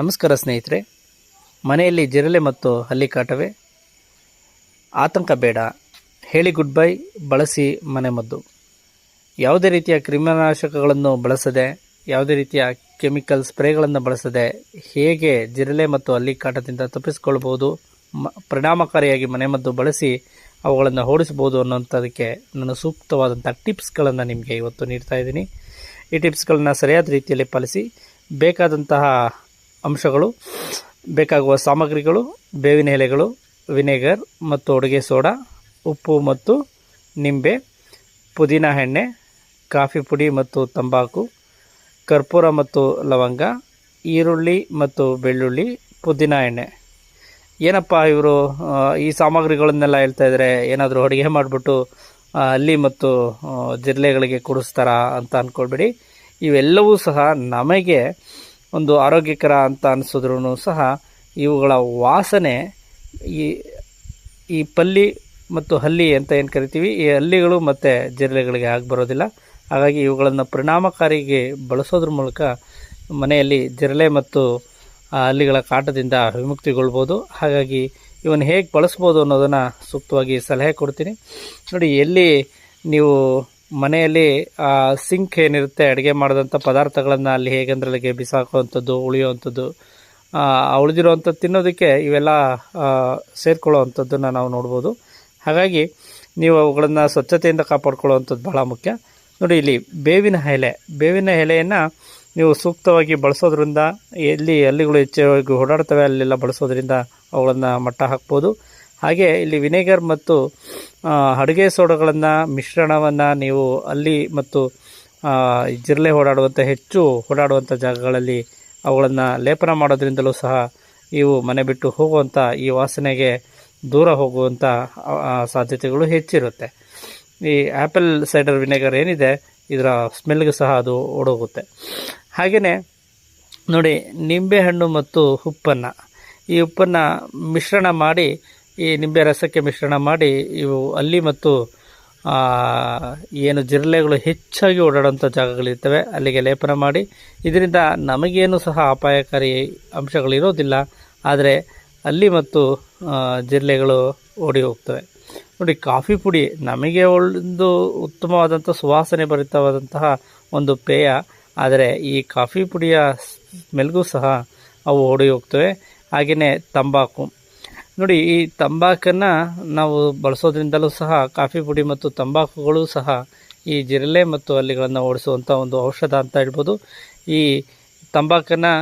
ನಮಸ್ಕಾರ ಸ್ನೇಹಿತರೆ, ಮನೆಯಲ್ಲಿ ಜಿರಲೆ ಮತ್ತು ಹಲ್ಲಿ ಕಾಟವೇ ಆತಂಕ ಬೇಡ. ಹೇಳಿ ಗುಡ್ ಬೈ ಬಳಸಿ ಮನೆಮದ್ದು ಯಾವುದೇ ರೀತಿಯ ಕ್ರಿಮಿನಾಶಕಗಳನ್ನು ಬಳಸದೆ, ಯಾವುದೇ ರೀತಿಯ ಕೆಮಿಕಲ್ ಸ್ಪ್ರೇಗಳನ್ನು ಬಳಸದೆ ಹೇಗೆ ಜಿರಲೆ ಮತ್ತು ಹಲ್ಲಿ ಕಾಟದಿಂದ ತಪ್ಪಿಸಿಕೊಳ್ಬೋದು ಮ, ಪರಿಣಾಮಕಾರಿಯಾಗಿ ಮನೆಮದ್ದು ಬಳಸಿ ಅವುಗಳನ್ನು ಓಡಿಸ್ಬೋದು ಅನ್ನೋಂಥದಕ್ಕೆ ನಾನು ಸೂಕ್ತವಾದಂಥ ಟಿಪ್ಸ್ಗಳನ್ನು ನಿಮಗೆ ಇವತ್ತು ನೀಡ್ತಾ ಇದ್ದೀನಿ. ಈ ಟಿಪ್ಸ್ಗಳನ್ನ ಸರಿಯಾದ ರೀತಿಯಲ್ಲಿ ಪಾಲಿಸಿ, ಬೇಕಾದಂತಹ ಅಂಶಗಳು, ಬೇಕಾಗುವ ಸಾಮಗ್ರಿಗಳು, ಬೇವಿನ ಎಲೆಗಳು, ವಿನೆಗರ್ ಮತ್ತು ಅಡುಗೆ ಸೋಡಾ, ಉಪ್ಪು ಮತ್ತು ನಿಂಬೆ, ಪುದೀನ ಎಣ್ಣೆ, ಕಾಫಿ ಪುಡಿ ಮತ್ತು ತಂಬಾಕು, ಕರ್ಪೂರ ಮತ್ತು ಲವಂಗ, ಈರುಳ್ಳಿ ಮತ್ತು ಬೆಳ್ಳುಳ್ಳಿ, ಪುದೀನ ಎಣ್ಣೆ. ಏನಪ್ಪ ಇವರು ಈ ಸಾಮಗ್ರಿಗಳನ್ನೆಲ್ಲ ಹೇಳ್ತಾ ಇದ್ದಾರೆ ಏನಾದರೂ ಅಡುಗೆ ಮಾಡಿಬಿಟ್ಟು ಅಲ್ಲಿ ಮತ್ತು ಜಿರಲೆಗಳಿಗೆ ಕುಡಿಸ್ತಾರಾ ಅಂತ ಅಂದ್ಕೊಳ್ಬೇಡಿ ಇವೆಲ್ಲವೂ ಸಹ ನಮಗೆ ಒಂದು ಆರೋಗ್ಯಕರ ಅಂತ ಅನಿಸಿದ್ರೂ ಸಹ ಇವುಗಳ ವಾಸನೆ ಈ ಈ ಪಲ್ಲಿ ಮತ್ತು ಹಲ್ಲಿ ಅಂತ ಏನು ಕರಿತೀವಿ, ಈ ಹಲ್ಲಿಗಳು ಮತ್ತು ಜಿರಳೆಗಳಿಗೆ ಆಗಿ ಬರೋದಿಲ್ಲ. ಹಾಗಾಗಿ ಇವುಗಳನ್ನು ಪರಿಣಾಮಕಾರಿಗೆ ಬಳಸೋದ್ರ ಮೂಲಕ ಮನೆಯಲ್ಲಿ ಜಿರಳೆ ಮತ್ತು ಹಲ್ಲಿಗಳ ಕಾಟದಿಂದ ವಿಮುಕ್ತಿಗೊಳ್ಬೋದು. ಹಾಗಾಗಿ ಇವನ್ನು ಹೇಗೆ ಬಳಸ್ಬೋದು ಅನ್ನೋದನ್ನು ಸೂಕ್ತವಾಗಿ ಸಲಹೆ ಕೊಡ್ತೀನಿ. ನೋಡಿ, ಎಲ್ಲಿ ನೀವು ಮನೆಯಲ್ಲಿ ಸಿಂಕ್ ಏನಿರುತ್ತೆ, ಅಡುಗೆ ಮಾಡಿದಂಥ ಪದಾರ್ಥಗಳನ್ನು ಅಲ್ಲಿ ಹೇಗೆಂದ್ರಲ್ಲಿಗೆ ಬಿಸಾಕುವಂಥದ್ದು, ಉಳಿಯುವಂಥದ್ದು, ಆ ಉಳಿದಿರುವಂಥದ್ದು ತಿನ್ನೋದಕ್ಕೆ ಇವೆಲ್ಲ ಸೇರಿಕೊಳ್ಳುವಂಥದ್ದನ್ನು ನಾವು ನೋಡ್ಬೋದು. ಹಾಗಾಗಿ ನೀವು ಅವುಗಳನ್ನು ಸ್ವಚ್ಛತೆಯಿಂದ ಕಾಪಾಡ್ಕೊಳ್ಳುವಂಥದ್ದು ಬಹಳ ಮುಖ್ಯ. ನೋಡಿ, ಇಲ್ಲಿ ಬೇವಿನ ಎಲೆ. ಬೇವಿನ ಎಲೆಯನ್ನು ನೀವು ಸೂಕ್ತವಾಗಿ ಬಳಸೋದ್ರಿಂದ, ಎಲ್ಲಿ ಎಲ್ಲಿಗಳು ಹೆಚ್ಚಾಗಿ ಓಡಾಡ್ತವೆ ಅಲ್ಲೆಲ್ಲ ಬಳಸೋದ್ರಿಂದ ಅವುಗಳನ್ನು ಮಟ್ಟ ಹಾಕ್ಬೋದು. ಹಾಗೆ ಇಲ್ಲಿ ವಿನೆಗರ್ ಮತ್ತು ಅಡುಗೆ ಸೋಡಗಳನ್ನು ಮಿಶ್ರಣವನ್ನು ನೀವು ಅಲ್ಲಿ ಮತ್ತು ಜಿರಳೆ ಓಡಾಡುವಂಥ ಹೆಚ್ಚು ಓಡಾಡುವಂಥ ಜಾಗಗಳಲ್ಲಿ ಅವುಗಳನ್ನು ಲೇಪನ ಮಾಡೋದ್ರಿಂದಲೂ ಸಹ ಇವು ಮನೆ ಬಿಟ್ಟು ಹೋಗುವಂಥ ಈ ವಾಸನೆಗೆ ದೂರ ಹೋಗುವಂಥ ಸಾಧ್ಯತೆಗಳು ಹೆಚ್ಚಿರುತ್ತೆ. ಈ ಆ್ಯಪಲ್ ಸೈಡರ್ ವಿನೆಗರ್ ಏನಿದೆ, ಇದರ ಸ್ಮೆಲ್ಗೆ ಸಹ ಅದು ಓಡೋಗುತ್ತೆ ಹಾಗೆಯೇ ನೋಡಿ, ನಿಂಬೆಹಣ್ಣು ಮತ್ತು ಉಪ್ಪನ್ನು. ಈ ಉಪ್ಪನ್ನು ಮಿಶ್ರಣ ಮಾಡಿ ಈ ನಿಂಬೆ ರಸಕ್ಕೆ ಮಿಶ್ರಣ ಮಾಡಿ ಇವು ಅಲ್ಲಿ ಮತ್ತು ಏನು ಜಿರಲೆಗಳು ಹೆಚ್ಚಾಗಿ ಓಡಾಡುವಂಥ ಜಾಗಗಳಿರ್ತವೆ, ಅಲ್ಲಿಗೆ ಲೇಪನ ಮಾಡಿ. ಇದರಿಂದ ನಮಗೇನು ಸಹ ಅಪಾಯಕಾರಿ ಅಂಶಗಳಿರೋದಿಲ್ಲ, ಆದರೆ ಅಲ್ಲಿ ಮತ್ತು ಜಿರಲೆಗಳು ಓಡಿ ಹೋಗ್ತವೆ. ನೋಡಿ, ಕಾಫಿ ಪುಡಿ ನಮಗೆ ಒಂದು ಉತ್ತಮವಾದಂಥ ಸುವಾಸನೆ ಭರಿತವಾದಂತಹ ಒಂದು ಪೇಯ, ಆದರೆ ಈ ಕಾಫಿ ಪುಡಿಯ ಸ್ಮೆಲ್ಗೂ ಸಹ ಅವು ಓಡಿ ಹೋಗ್ತವೆ. ಹಾಗೆಯೇ ತಂಬಾಕು. ನೋಡಿ, ಈ ತಂಬಾಕನ್ನು ನಾವು ಬಳಸೋದ್ರಿಂದಲೂ ಸಹ ಕಾಫಿ ಪುಡಿ ಮತ್ತು ತಂಬಾಕುಗಳು ಸಹ ಈ ಜಿರಲೆ ಮತ್ತು ಅಲ್ಲಿಗಳನ್ನು ಓಡಿಸುವಂಥ ಒಂದು ಔಷಧ ಅಂತ ಹೇಳ್ಬೋದು. ಈ ತಂಬಾಕನ್ನು